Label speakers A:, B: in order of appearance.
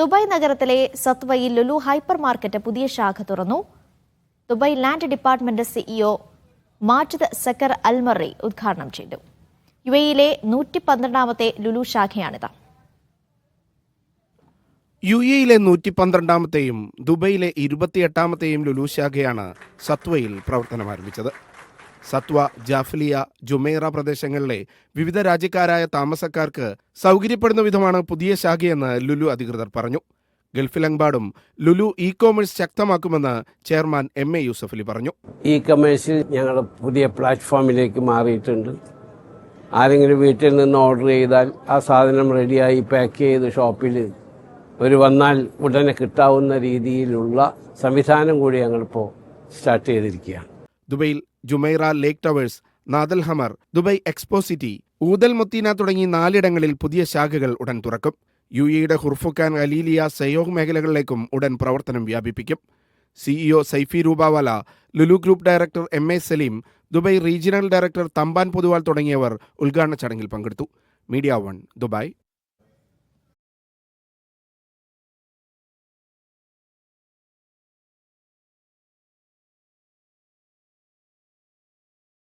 A: Dubai നഗരത്തിലെ സത്വയിൽ Lulu hyper market പുതിയ ശാഖ തുറന്നു. Dubai land department CEO Majid Saqr Almarri ഉദ്ഘാടനം ചെയ്തു. യു എയിലെ നൂറ്റി പന്ത്രണ്ടാമത്തെ ലുലു ശാഖയാണിത്.
B: യു എയിലെ നൂറ്റി പന്ത്രണ്ടാമത്തെയും ദുബൈയിലെ ഇരുപത്തിയെട്ടാമത്തെയും ലുലു ശാഖയാണ് സത്വയിൽ പ്രവർത്തനം ആരംഭിച്ചത് സത്വ ജാഫ്ലിയ ജുമേറ പ്രദേശങ്ങളിലെ വിവിധ രാജ്യക്കാരായ താമസക്കാർക്ക് സൗകര്യപ്പെടുന്ന വിധമാണ് പുതിയ ശാഖയെന്ന് ലുലു അധികൃതർ പറഞ്ഞു. ഗൾഫിലെമ്പാടും ലുലു ഇ കോമേഴ്സ് ശക്തമാക്കുമെന്ന് ചെയർമാൻ എം എ യൂസഫലി പറഞ്ഞു.
C: ഇ കൊമേഴ്സിൽ ഞങ്ങൾ പുതിയ പ്ലാറ്റ്ഫോമിലേക്ക് മാറിയിട്ടുണ്ട്. ആരെങ്കിലും വീട്ടിൽ നിന്ന് ഓർഡർ ചെയ്താൽ ആ സാധനം റെഡിയായി പാക്ക് ചെയ്ത് ഷോപ്പിൽ ഒരു വന്നാൽ ഉടനെ കിട്ടാവുന്ന രീതിയിലുള്ള സംവിധാനം കൂടി ഞങ്ങളിപ്പോൾ സ്റ്റാർട്ട് ചെയ്തിരിക്കുകയാണ്.
B: ദുബൈയിൽ Jumeirah lake towers Nad Al Hamar Dubai Expo City Oud Al Muteena തുടങ്ങി നാലിടങ്ങളിൽ പുതിയ ശാഖകൾ ഉടൻ തുറക്കും. യു എയുടെ ഹുർഫുഖാൻ അലീലിയ സയോഗ് മേഖലകളിലേക്കും ഉടൻ പ്രവർത്തനം വ്യാപിപ്പിക്കും. CEO Saifee Rupawala Lulu group director M A Saleem Dubai regional director Thampan Poduval തുടങ്ങിയവർ ഉദ്ഘാടന ചടങ്ങിൽ പങ്കെടുത്തു. Media one Dubai.